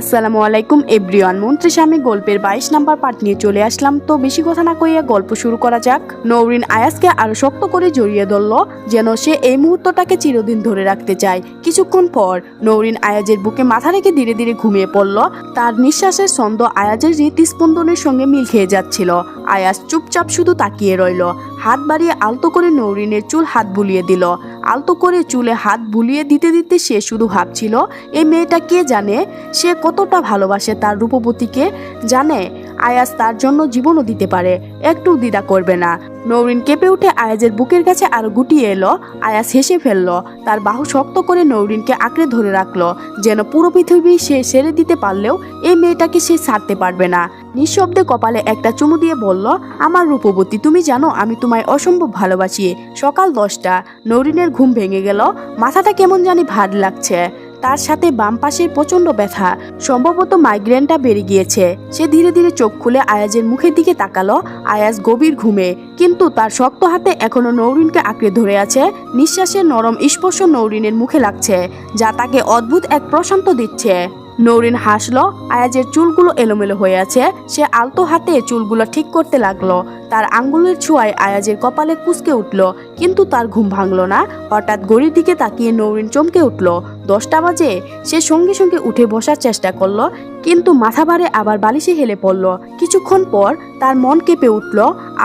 আসসালামু আলাইকুম, এভরিওয়ান। মন্ত্রী স্বামী গল্পের বাইশ নাম্বার পার্ট নিয়ে চলে আসলাম। তো বেশি কথা না কইয়া গল্প শুরু করা যাক। নৌরিন আয়াসকে আরও শক্ত করে জড়িয়ে ধরল, যেন সে এই মুহূর্তটাকে চিরদিন ধরে রাখতে চায়। কিছুক্ষণ পর নৌরিন আয়াজের বুকে মাথা রেখে ধীরে ধীরে ঘুমিয়ে পড়ল। তার নিঃশ্বাসের ছন্দ আয়াজের হৃদস্পন্দনের সঙ্গে মিল খেয়ে যাচ্ছিল। আয়াস চুপচাপ শুধু তাকিয়ে রইল। হাত বাড়িয়ে আলতো করে নৌরিনের চুল হাত বুলিয়ে দিল। আলতো করে চুলে হাত বুলিয়ে দিতে দিতে সে শুধু ভাবছিল এই মেয়েটা কে জানে? সে কতটা ভালোবাসে তার রূপবতীকে। জানে, আয়াস তার জন্য জীবনও দিতে পারে। একটু দ্বিধা করবে না। নৌরিন কেঁপে উঠে আয়াজের বুকের কাছে আরও গুটিয়ে এলো। আয়াস হেসে ফেলল। তার বাহু শক্ত করে নৌরিনকে আঁকড়ে ধরে রাখল, যেন পুরো পৃথিবী সে সেরে দিতে পারলেও এই মেয়েটাকে সে ছাড়তে পারবে না। নিঃশব্দে কপালে একটা চুমু দিয়ে বলল, আমার রূপবতী, তুমি জানো আমি তোমায় অসম্ভব ভালোবাসি। সকাল দশটা, নৌরিনের ঘুম ভেঙে গেল। মাথাটা কেমন জানি ভার লাগছে। তার সাথে বাম পাশের প্রচণ্ড ব্যথা। সম্ভবত মাইগ্রেনটা বেড়ে গিয়েছে। সে ধীরে ধীরে চোখ খুলে আয়াজের মুখের দিকে তাকালো। আয়াজ গভীর ঘুমে। কিন্তু তার শক্ত হাতে এখনও নৌরিনকে আঁকড়ে ধরে আছে। নিঃশ্বাসের নরম স্পর্শ নৌরিনের মুখে লাগছে, যা তাকে অদ্ভুত এক প্রশান্ত দিচ্ছে। নৌরিন হাসলো, আয়াজের চুলগুলো এলোমেলো হয়ে আছে। সে আলতো হাতে চুলগুলো ঠিক করতে লাগল। তার আঙ্গুলের ছোঁয়ায় আয়াজের কপালে কুচকে উঠল, কিন্তু তার ঘুম ভাঙল না। হঠাৎ গড়ির দিকে তাকিয়ে নৌরিন চমকে উঠল। দশটা বাজে। সে সঙ্গে সঙ্গে উঠে বসার চেষ্টা করল কিন্তু মাথা ভারে আবার বালিশে হেলে পড়ল। কিছুক্ষণ পর তার মন কেঁপে উঠল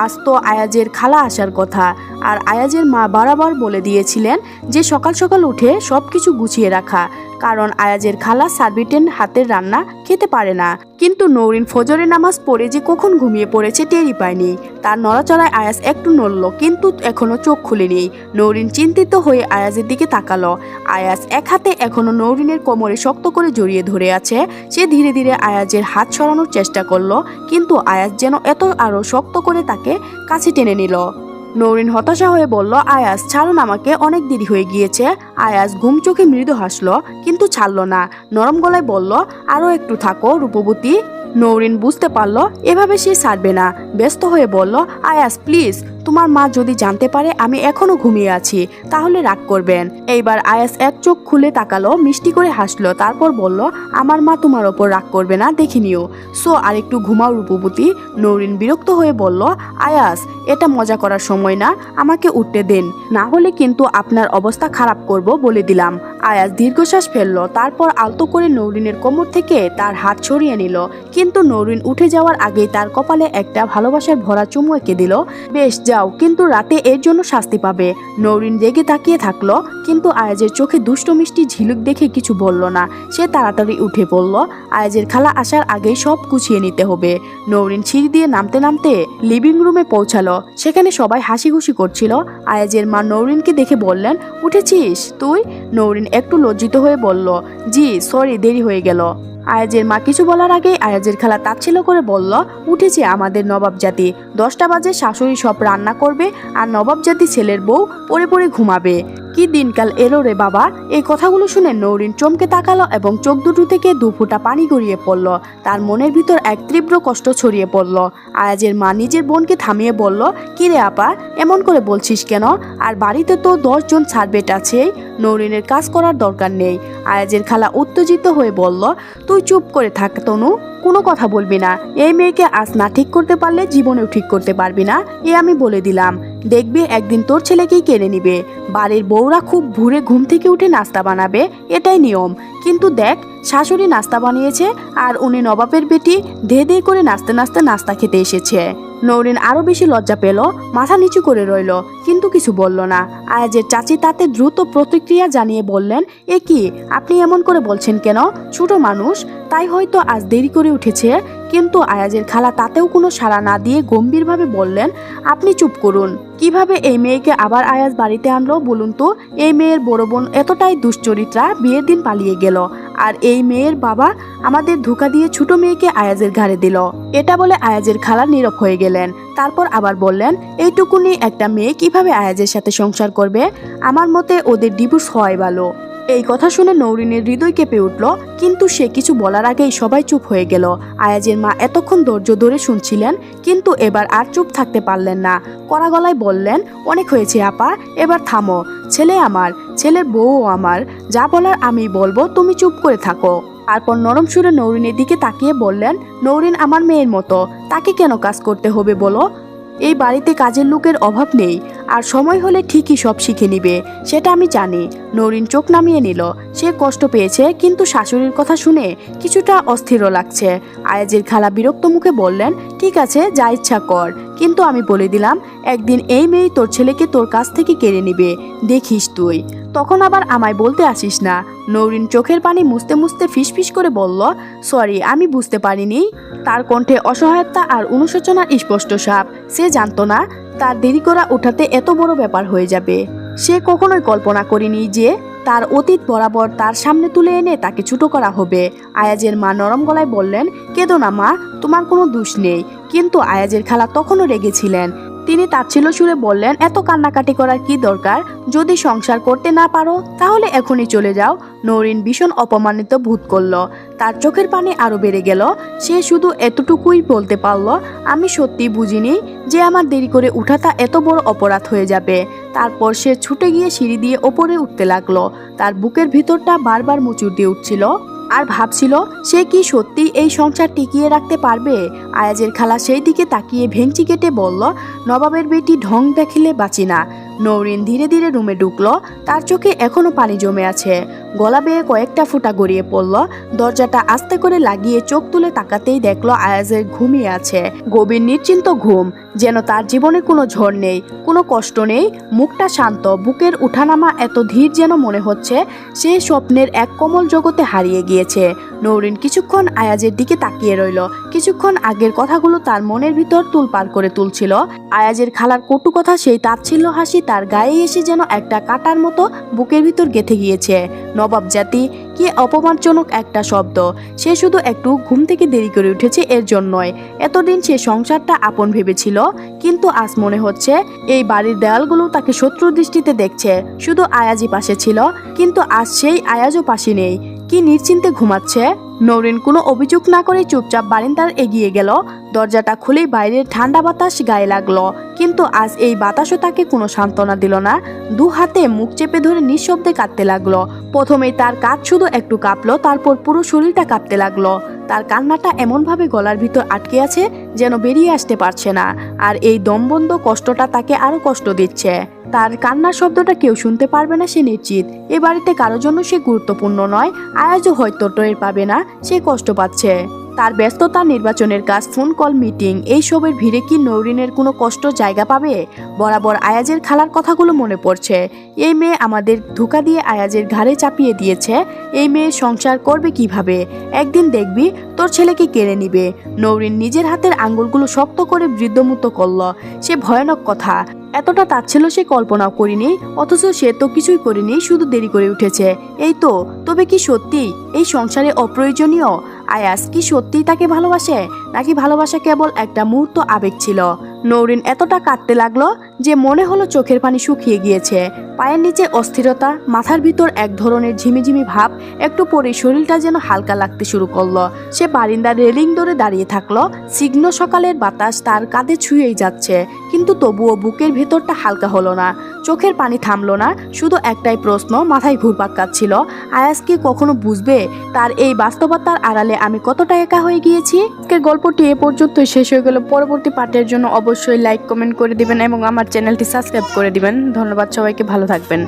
আজ তো আয়াজের খালা আসার কথা। আর আয়াজের মা বারবার বলে দিয়েছিলেন যে সকাল সকাল উঠে সব কিছু গুছিয়ে রাখা, কারণ আয়াজের খালা সার্বিটেন হাতের রান্না খেতে পারে না। কিন্তু নৌরিন ফজরের নামাজ পড়ে যে কখন ঘুমিয়ে পড়েছে টেরই পায়নি। তার নড়াচড়ায় আয়াজ একটু নড়ল, কিন্তু এখনও চোখ খুলেনি। নৌরিন চিন্তিত হয়ে আয়াজের দিকে তাকালো। আয়াজ এক হাতে এখনও নৌরিনের কোমরে শক্ত করে জড়িয়ে ধরে আছে, সে ধীরে ধীরে ধীরে আয়াজের হাত সরানোর চেষ্টা করল, কিন্তু আয়াজ যেন এত আরও শক্ত করে তাকে কাছে টেনে নিল। নৌরিন হতাশা হয়ে বলল আয়াস ছাড়ুন আমাকে, অনেক দেরি হয়ে গিয়েছে। আয়াস ঘুম চোখে মৃদু হাসলো, কিন্তু ছাড়লো না। নরম গলায় বলল আরও একটু থাকো, রূপবতী। নৌরিন বুঝতে পারল, এভাবে সে ছাড়বে না। ব্যস্ত হয়ে বলল আয়াস প্লিজ তোমার মা যদি জানতে পারে আমি এখনও ঘুমিয়ে আছি, তাহলে রাগ করবেন। এইবার আয়াস এক চোখ খুলে তাকালো, মিষ্টি করে হাসলো, তারপর বলল, আমার মা তোমার ওপর রাগ করবে না, দেখে নিও। সো আরেকটু ঘুমাও রূপবতী, নৌরিন বিরক্ত হয়ে বলল, আয়াস, এটা মজা করার সময় না, আমাকে উঠতে দেন। না হলে কিন্তু আপনার অবস্থা খারাপ করব বলে দিলাম। আয়াস দীর্ঘশ্বাস ফেলল, তারপর আলতো করে নৌরিনের কোমর থেকে তার হাত সরিয়ে নিল। কিন্তু নৌরিন উঠে যাওয়ার আগেই তার কপালে একটা ভালোবাসার ভরা চুমু এঁকে দিল। বেশ যাও, কিন্তু রাতে এর জন্য শাস্তি পাবে। নৌরিন রেগে তাকিয়ে থাকল, কিন্তু আয়াজের চোখে দুষ্ট মিষ্টি ঝিলুক দেখে কিছু বলল না। সে তাড়াতাড়ি উঠে পড়ল। আয়াজের খালা আসার আগেই সব গুছিয়ে নিতে হবে। নৌরিন সিঁড়ি দিয়ে নামতে নামতে লিভিং রুমে পৌঁছালো। সেখানে সবাই হাসি খুশি করছিল। আয়াজের মা নৌরিনকে দেখে বললেন, উঠেছিস তুই? নৌরিন একটু লজ্জিত হয়ে বলল, জি, সরি, দেরি হয়ে গেল। আয়াজের মা কিছু বলার আগে আয়াজের খেলা তাচ্ছিল করে বলল, উঠেছে আমাদের নবাব জাতি। দশটা বাজে শাশুড়ি সব রান্না করবে আর নবাব জাতি ছেলের বউ পরে পরে ঘুমাবে। কি দিনকাল এলো রে বাবা? এই কথাগুলো শুনে নৌরিন চমকে তাকালো এবং চোখ দুটো থেকে দু ফোঁটা পানি গড়িয়ে পড়ল। তার মনের ভিতর এক তীব্র কষ্ট ছড়িয়ে পড়ল। আয়াজের মা নিজের বোনকে থামিয়ে বলল, কি রে আপা, এমন করে বলছিস কেন? আর বাড়িতে তো দশজন সার্ভেট আছেই। নৌরিনের কাজ করার দরকার নেই। আয়াজের খালা উত্তেজিত হয়ে বলল, তুই চুপ করে থাক তনু, কোনো কথা বলবি না। এই মেয়েকে আজ না ঠিক করতে পারলে জীবনেও ঠিক করতে পারবি না। এ আমি বলে দিলাম। দেখবি একদিন তোর ছেলেকেই কেড়ে নিবে। বাড়ির বউরা খুব ভুরে ঘুম থেকে উঠে নাস্তা বানাবে, এটাই নিয়ম। কিন্তু দেখ শাশুড়ি নাস্তা বানিয়েছে আর উনি নবাবের বেটি ধে ধে করে নাচতে নাচতে নাস্তা খেতে এসেছে। নৌরিন আরও বেশি লজ্জা পেল, মাথা নিচু করে রইল, কিন্তু কিছু বলল না। আয়াজের চাচি তাতে দ্রুত প্রতিক্রিয়া জানিয়ে বললেন, এ কি, আপনি এমন করে বলছেন কেন? ছোট মানুষ, তাই হয়তো আজ দেরি করে উঠেছে। কিন্তু আয়াজের খালা তাতেও কোনো সাড়া না দিয়ে গম্ভীরভাবে বললেন, আপনি চুপ করুন, কীভাবে এই মেয়েকে আবার আয়াজ বাড়িতে আনলো বলুন তো? এই মেয়ের বড় বোন এতটাই দুশ্চরিত্রা, বিয়ের দিন পালিয়ে গেল। আর এই মেয়ের বাবা আমাদের ধোকা দিয়ে ছোট মেয়েকে আয়াজের ঘাড়ে দিল। এটা বলে আয়াজের খালা নীরব হয়ে গেলেন। তারপর আবার বললেন, এইটুকুনি একটা মেয়ে কীভাবে আয়াজের সাথে সংসার করবে? আমার মতে ওদের ডিভোর্স হয় ভালো। এই কথা শুনে নৌরিনের হৃদয় কেঁপে উঠল, কিন্তু সে কিছু বলার আগেই সবাই চুপ হয়ে গেল। আয়াজের মা এতক্ষণ ধৈর্য ধরে শুনছিলেন, কিন্তু এবার আর চুপ থাকতে পারলেন না। কড়া গলায় বললেন, অনেক হয়েছে আপা, এবার থামো। ছেলে আমার, ছেলের বউ আমার। যা বলার আমি বলব, তুমি চুপ করে থাকো। তারপর নরম সুরে নৌরিনের দিকে তাকিয়ে বললেন, নৌরিন আমার মেয়ের মতো, তাকে কেন কাজ করতে হবে বলো? এই বাড়িতে কাজের লোকের অভাব নেই, আর সময় হলে ঠিকই সব শিখে নিবে, সেটা আমি জানি। নৌরিন চোখ নামিয়ে নিল। সে কষ্ট পেয়েছে, কিন্তু শাশুড়ির কথা শুনে কিছুটা অস্থিরও লাগছে। আয়াজের খালা বিরক্ত মুখে বললেন, ঠিক আছে, যা ইচ্ছা কর। কিন্তু আমি বলে দিলাম, একদিন এই মেয়ে তোর ছেলেকে তোর কাছ থেকে কেড়ে নিবে। দেখিস তুই। তখন আবার আমায় বলতে আসিস না। নৌরিন চোখের পানি মুছতে মুছতে ফিসফিস করে বলল, সরি, আমি বুঝতে পারিনি। তার কণ্ঠে অসহায়তা আর অনুশোচনার স্পষ্ট সাপ সে জানতো না। তার দেরি করা ওঠাতে এত বড় ব্যাপার হয়ে যাবে। সে কখনোই কল্পনা করেনি যে তার অতীত বরাবর তার সামনে তুলে এনে তাকে ছোট করা হবে। আয়াজের মা নরম গলায় বললেন, কেঁদো না মা, তোমার কোনো দোষ নেই। কিন্তু আয়াজের খালা তখনও রেগেছিলেন। তিনি তাচ্ছিল সুরে বললেন, এত কান্নাকাটি করার কি দরকার? যদি সংসার করতে না পারো, তাহলে এখনই চলে যাও। নৌরিন ভীষণ অপমানিত বোধ করল। তার চোখের পানি আরও বেড়ে গেল। সে শুধু এতটুকুই বলতে পারল, আমি সত্যি বুঝিনি যে আমার দেরি করে উঠাটা এত বড় অপরাধ হয়ে যাবে। তারপর সে ছুটে গিয়ে সিঁড়ি দিয়ে ওপরে উঠতে লাগল। তার বুকের ভিতরটা বারবার মুচুর দিয়ে উঠছিল। আর ভাবছিল, সে কি সত্যি এই সংসার টিকিয়ে রাখতে পারবে? আয়াজের খালা সেই দিকে তাকিয়ে ভেঞ্চি কেটে বলল, নবাবের বেটি ঢং দেখিলে বাঁচি না। নৌরিন ধীরে ধীরে রুমে ঢুকলো। তার চোখে এখনও পানি জমে আছে। গলা বেয়ে কয়েকটা ফুটা গড়িয়ে পড়ল। দরজাটা আস্তে করে লাগিয়ে চোখ তুলে তাকাতেই দেখল আয়াজের ঘুমিয়ে আছে। গভীর নিশ্চিন্ত ঘুম, যেন তার জীবনে কোনো ঝড় নেই, কোনো কষ্ট নেই। মুখটা শান্ত, বুকের উঠানামা এত ধীর যেন মনে হচ্ছে সে স্বপ্নের এক কমল জগতে হারিয়ে গিয়েছে। নৌরিন কিছুক্ষণ আয়াজের দিকে তাকিয়ে রইল। কিছুক্ষণ আগের কথাগুলো তার মনের ভিতর তুলপার করে তুলছিল। আয়াজের খালার কটু কথা সেই তাচ্ছিল্য হাসি তার গায়ে এসে যেন একটা কাটার মতো বুকের ভিতর গেথে গিয়েছে। নবাব জাতি, কি অপমানজনক একটা শব্দ। সে শুধু একটু ঘুম থেকে দেরি করে উঠেছে এর জন্যই। এতদিন সে সংসারটা আপন ভেবেছিল, কিন্তু আজ মনে হচ্ছে এই বাড়ির দেয়ালগুলো তাকে শত্রু দৃষ্টিতে দেখছে। শুধু আয়াজই পাশে ছিল, কিন্তু আজ সেই আয়াজও পাশে নেই। কি নিশ্চিন্তে ঘুমাচ্ছে? নৌরিন কোনো অভিযোগ না করে চুপচাপ বারিন্দার এগিয়ে গেল। দরজাটা খুলেই বাইরের ঠান্ডা বাতাস গায়ে লাগল। কিন্তু আজ এই বাতাসও তাকে কোনো সান্ত্বনা দিল না। দু হাতে মুখ চেপে ধরে নিঃশব্দে কাঁদতে লাগল। প্রথমেই তার কাজ শুধু একটু কাঁপলো, তারপর পুরো শরীরটা কাঁপতে লাগল। তার কান্নাটা এমনভাবে গলার ভিতর আটকে আছে যেন বেরিয়ে আসতে পারছে না। আর এই দমবন্ধ কষ্টটা তাকে আরও কষ্ট দিচ্ছে। তার কান্নার শব্দটা কেউ শুনতে পারবে না সে নিশ্চিত। এ বাড়িতে কারোর জন্য সে গুরুত্বপূর্ণ নয়, আয়াজও হয়তো টের পাবে না, সে কষ্ট পাচ্ছে। তার ব্যস্ততা, নির্বাচনের কাজ, ফোন কল, মিটিং, এই সবের ভিড়ে কি নৌরিনের কোনো কষ্ট জায়গা পাবে? বরাবর আয়াজের খালার কথাগুলো মনে পড়ছে। এই মেয়ে আমাদের ধোকা দিয়ে আয়াজের ঘাড়ে চাপিয়ে দিয়েছে। এই মেয়ে সংসার করবে কীভাবে? একদিন দেখবি তোর ছেলেকে কেড়ে নিবে। নৌরিন নিজের হাতের আঙ্গুলগুলো শক্ত করে বৃদ্ধমুক্ত করল। সে ভয়ানক কথা। এতটা তাচ্ছিল সে কল্পনাও করিনি, অথচ সে তো কিছুই করিনি, শুধু দেরি করে উঠেছে। এই তো, তবে কি সত্যি এই সংসারে অপ্রয়োজনীয়? আয়াস কি সত্যিই তাকে ভালোবাসে? নাকি ভালোবাসা কেবল একটা মুহূর্ত আবেগ ছিল? নৌরিন এতটা কাঁদতে লাগল যে মনে হলো চোখের পানি শুকিয়ে গিয়েছে। পায়ের নিচে অস্থিরতা, মাথার ভিতর এক ধরনের ঝিমিঝিমি ভাব, একটু পরে শরীরটা যেন হালকা লাগতে শুরু করল। সে বারিন্দার রেলিং ধরে দাঁড়িয়ে থাকল। সিগ্ন সকালের বাতাস তার কাঁধে ছুঁয়েই যাচ্ছে, কিন্তু তবুও বুকের ভেতরটা হালকা হলো না। চোখের পানি থামলো না, শুধু একটাই প্রশ্ন, মাথায় ঘুরপাক কাচ্ছিল আয়াস কি কখনো বুঝবে? তার এই বাস্তবতার আড়ালে আমি কতটা একা হয়ে গিয়েছি? আজকের গল্পটি এ পর্যন্তই শেষ হয়ে গেল। পরবর্তী পার্টের জন্য অবশ্যই লাইক কমেন্ট করে দিবেন এবং আমার চ্যানেলটি সাবস্ক্রাইব করে দিবেন। ধন্যবাদ সবাইকে, ভালো থাকবেন।